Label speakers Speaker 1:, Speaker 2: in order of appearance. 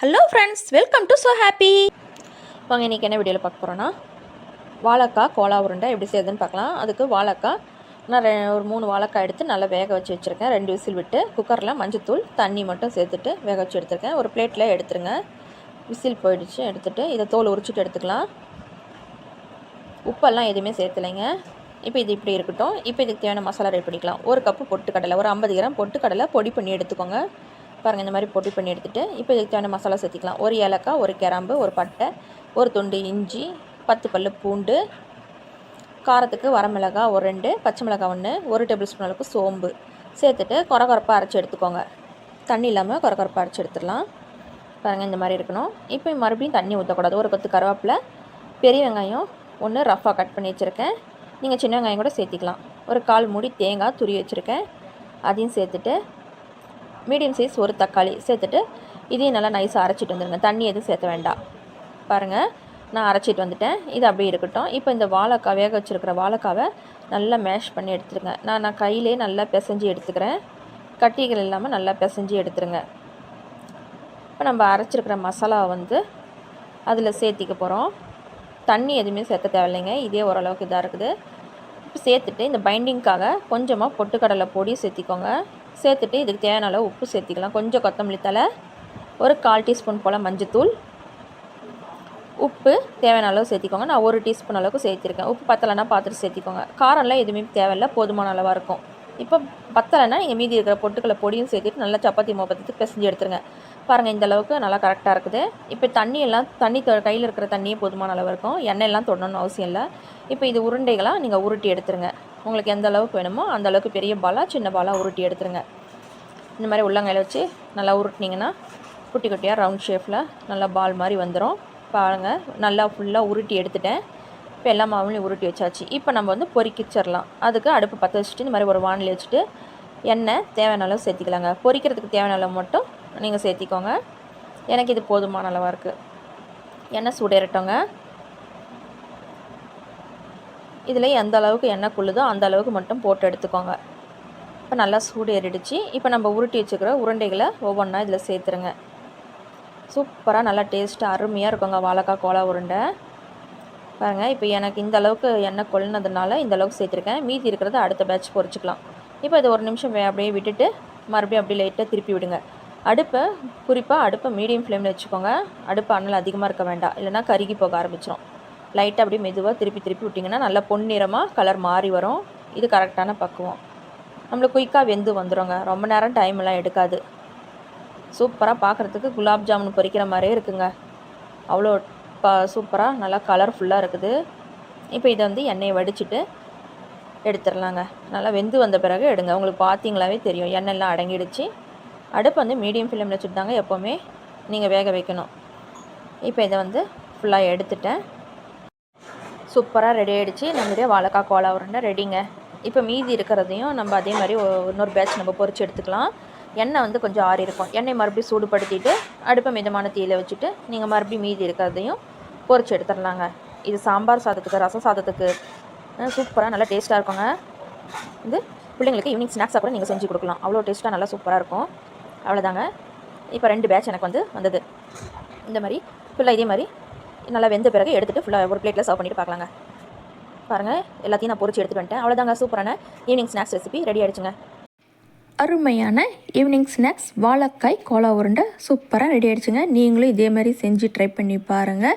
Speaker 1: Hello friends welcome to so happy வாங்க இன்றைக்கி என்ன வீடியோவில் பார்க்க போகிறோன்னா வாழைக்காய் கோலா உருண்டை எப்படி செய்யுதுன்னு பார்க்கலாம். அதுக்கு வாழைக்காய் நான் ரெ- ஒரு மூணு வாழைக்காய் எடுத்து நல்லா வேக வச்சு வச்சுருக்கேன். ரெண்டு விசில் விட்டு குக்கரில் மஞ்சத்தூள் தண்ணி மட்டும் சேர்த்துட்டு வேக வச்சு எடுத்துருக்கேன். ஒரு பிளேட்டில் எடுத்துருங்க. விசில் போயிடுச்சு எடுத்துட்டு இதை தோல் உரிச்சிட்டு எடுத்துக்கலாம். உப்பெல்லாம் எதுவுமே சேர்த்துலைங்க. இப்போ இது இப்படி இருக்கட்டும். இப்போ இதுக்கு தேவையான மசாலா ரெடி பண்ணிக்கலாம். ஒரு கப்பு பொட்டுக்கடலை ஒரு ஐம்பது கிராம் பொட்டுக்கடலை பொடி பண்ணி எடுத்துக்கோங்க. பாருங்கள் இந்த மாதிரி பொட்டி பண்ணி எடுத்துகிட்டு இப்போ இதுக்கு தேவையான மசாலா சேர்த்திக்கலாம். ஒரு ஏலக்காய் ஒரு கிராம்பு ஒரு பட்டை ஒரு துண்டு இஞ்சி பத்து பல்லு பூண்டு காரத்துக்கு வரமிளகா ஒரு ரெண்டு பச்சை மிளகாய் ஒன்று ஒரு டேபிள் ஸ்பூன் அளவுக்கு சோம்பு சேர்த்துட்டு கொரகொரப்பாக அரைச்சி எடுத்துக்கோங்க. தண்ணி இல்லாமல் கொரகொரப்பாக அரைச்சி எடுத்துடலாம். பாருங்கள் இந்த மாதிரி இருக்கணும். இப்போ மறுபடியும் தண்ணி ஊற்றக்கூடாது ஒரு கொத்து கருவேப்பில் பெரிய வெங்காயம் ஒன்று ரஃபாக கட் பண்ணி வச்சுருக்கேன். நீங்கள் சின்ன வெங்காயம் கூட சேர்த்திக்கலாம். ஒரு கால் மூடி தேங்காய் துரி வச்சுருக்கேன். அதையும் சேர்த்துட்டு மீடியம் சைஸ் ஒரு தக்காளி சேர்த்துட்டு இதையும் நல்லா நைஸாக அரைச்சிட்டு வந்துடுங்க தண்ணி எதுவும் சேர்த்த வேண்டாம். பாருங்கள் நான் அரைச்சிட்டு வந்துட்டேன். இது அப்படியே இருக்கட்டும். இப்போ இந்த வாழைக்காய் வேக வச்சுருக்கிற வாழைக்காவை நல்லா மேஷ் பண்ணி எடுத்துருங்க. நான் நான் கையிலே நல்லா பிசைஞ்சு எடுத்துக்கிறேன். கட்டிகள் இல்லாமல் நல்லா பிசைஞ்சு எடுத்துருங்க. இப்போ நம்ம அரைச்சிருக்கிற மசாலாவை வந்து அதில் சேர்த்திக்க போகிறோம் தண்ணி எதுவுமே சேர்த்த தேவையில்லைங்க. இதே ஓரளவுக்கு இதாக இருக்குது. உப்பு சேர்த்துட்டு இந்த பைண்டிங்க்காக கொஞ்சமாக பொட்டுக்கடலை பொடி சேர்த்திக்கோங்க. சேர்த்துட்டு இதுக்கு தேவையான அளவு உப்பு சேர்த்திக்கலாம். கொஞ்சம் கொத்தமல்லி தலை ஒரு கால் டீஸ்பூன் போல் மஞ்சத்தூள் உப்பு தேவையான அளவு சேர்த்திக்கோங்க. நான் ஒரு டீஸ்பூன் அளவுக்கு சேர்த்திருக்கேன். உப்பு பத்தலைன்னா பார்த்துட்டு சேர்த்திக்கோங்க. காரம்லாம் எதுவுமே தேவையில்ல. போதுமான அளவாக இருக்கும். இப்போ பத்தலைன்னா நீங்கள் மீதி இருக்கிற பொட்டுக்களை பொடியும் சேர்த்துட்டு நல்லா சப்பாத்தி மோப்பத்துக்கு பிசைஞ்சு எடுத்துருங்க. பாருங்கள் இந்த அளவுக்கு நல்லா கரெக்டாக இருக்குது. இப்போ தண்ணியெல்லாம் தண்ணி தொ- கையில் இருக்கிற தண்ணியே போதுமான அளவு இருக்கும். எண்ணெயெல்லாம் தொடணும்னு அவசியம் இல்லை. இப்போ இது உருண்டைகளாக நீங்கள் உருட்டி எடுத்துருங்க. உங்களுக்கு எந்த அளவுக்கு வேணுமோ அந்த அளவுக்கு பெரிய பாலாக சின்ன பாலாக உருட்டி எடுத்துருங்க. இந்த மாதிரி உள்ளங்கையில் வச்சு நல்லா உருட்டினீங்கன்னா குட்டி குட்டியாக ரவுண்ட் ஷேப்பில் நல்லா பால் மாதிரி வந்துடும் பாருங்கள் நல்லா ஃபுல்லாக உருட்டி எடுத்துட்டேன். இப்போ எல்லா மாவுலையும் உருட்டி வச்சாச்சு. இப்போ நம்ம வந்து பொரிக்கிச்சிடலாம் அதுக்கு அடுப்பு பற்ற வச்சுட்டு இந்த மாதிரி ஒரு வானிலை வச்சுட்டு எண்ணெய் தேவையான அளவு சேர்த்திக்கலாங்க. பொரிக்கிறதுக்கு தேவையான அளவு மட்டும் நீங்கள் சேர்த்திக்கோங்க. எனக்கு இது போதுமான அளவாக இருக்குது எண்ணெய் சூடேறட்டோங்க. இதில் எந்த அளவுக்கு எண்ணெய் குள்ளுதோ அந்த அளவுக்கு மட்டும் போட்டு எடுத்துக்கோங்க. இப்போ நல்லா சூடு ஏறிடுச்சு இப்போ நம்ம உருட்டி வச்சுக்கிற உருண்டைகளை ஒவ்வொன்றா இதில் சேர்த்துருங்க. சூப்பராக நல்லா டேஸ்ட்டாக அருமையாக இருக்குங்க. வாழைக்காய் கோலா உருண்டை. பாருங்கள் இப்போ எனக்கு இந்த அளவுக்கு எண்ணெய் கொள்ளினதுனால இந்த அளவுக்கு சேர்த்துருக்கேன். மீதி இருக்கிறத அடுத்த பேட்ச் பொறிச்சிக்கலாம். இப்போ இது ஒரு நிமிஷம் அப்படியே விட்டுட்டு மறுபடியும் அப்படியே லைட்டாக திருப்பி விடுங்க. அடுப்பை குறிப்பாக அடுப்பை மீடியம் ஃப்ளேமில் வச்சுக்கோங்க. அடுப்பு அனல் அதிகமாக இருக்க வேண்டாம். இல்லைன்னா கருகி போக ஆரம்பிச்சிடும் லைட்டாக அப்படியே மெதுவாக திருப்பி திருப்பி விட்டிங்கன்னா நல்லா பொன்னிறமாக கலர் மாறி வரும். இது கரெக்டான பக்குவம். நம்மளுக்கு குயிக்காக வெந்து வந்துடுங்க ரொம்ப நேரம் டைம் எல்லாம் எடுக்காது. சூப்பராக பார்க்குறதுக்கு குலாப் ஜாமுன் பொரிக்கிற மாதிரியே இருக்குங்க. அவ்வளோ ப சூப்பராக நல்லா கலர்ஃபுல்லாக இருக்குது. இப்போ இதை வந்து எண்ணெயை வடிச்சிட்டு எடுத்துடலாங்க. நல்லா வெந்து வந்த பிறகு எடுங்க. உங்களுக்கு பார்த்தீங்களாவே தெரியும். எண்ணெய்லாம் அடங்கிடுச்சு. அடுப்பு வந்து மீடியம் ஃப்ளேமில் வச்சுட்டு தாங்க எப்போவுமே நீங்கள் வேக வைக்கணும். இப்போ இதை வந்து ஃபுல்லாக எடுத்துட்டேன். சூப்பராக ரெடி ஆகிடுச்சு நம்மளுடைய வாழைக்காய் கோலா உருண்டை ரெடிங்க இப்போ மீதி இருக்கிறதையும் நம்ம அதே மாதிரி இன்னொரு பேட்ச் நம்ம பொறிச்சு எடுத்துக்கலாம். எண்ணெய் வந்து கொஞ்சம் ஆறி இருக்கும் எண்ணெய் மறுபடியும் சூடுபடுத்திட்டு அடுப்பை மிதமான தீயில வச்சுட்டு நீங்கள் மறுபடியும் மீதி இருக்கிறதையும் பொரிச்சு எடுத்துடலாங்க. இது சாம்பார் சாதத்துக்கு ரசம் சாதத்துக்கு சூப்பராக நல்லா டேஸ்ட்டாக இருக்குங்க. இது பிள்ளைங்களுக்கு ஈவினிங் ஸ்நாக்ஸாக கூட நீங்கள் செஞ்சு கொடுக்கலாம். அவ்வளோ டேஸ்ட்டாக நல்லா சூப்பராக இருக்கும். அவ்வளோதாங்க. இப்போ ரெண்டு பேட்ச் எனக்கு வந்து வந்தது. இந்த மாதிரி ஃபுல்லாக இதே மாதிரி நல்லா வெந்த பிறகு எடுத்துகிட்டு ஃபுல்லாக ஒரு பிளேட்டில் சர்வ் பண்ணிட்டு பார்க்கலாங்க. பாருங்கள் எல்லாத்தையும் நான் பொறிச்சு எடுத்துட்டு வந்துட்டேன். அவ்வளோதாங்க சூப்பரான ஈவினிங் ஸ்நாக்ஸ் ரெசிபி ரெடி ஆயிடுச்சுங்க.
Speaker 2: அருமையான ஈவினிங் ஸ்நாக்ஸ் வாழைக்காய் கோலா உருண்டை சூப்பராக ரெடி ஆகிடுச்சுங்க நீங்களும் இதே மாதிரி செஞ்சு ட்ரை பண்ணி பாருங்கள்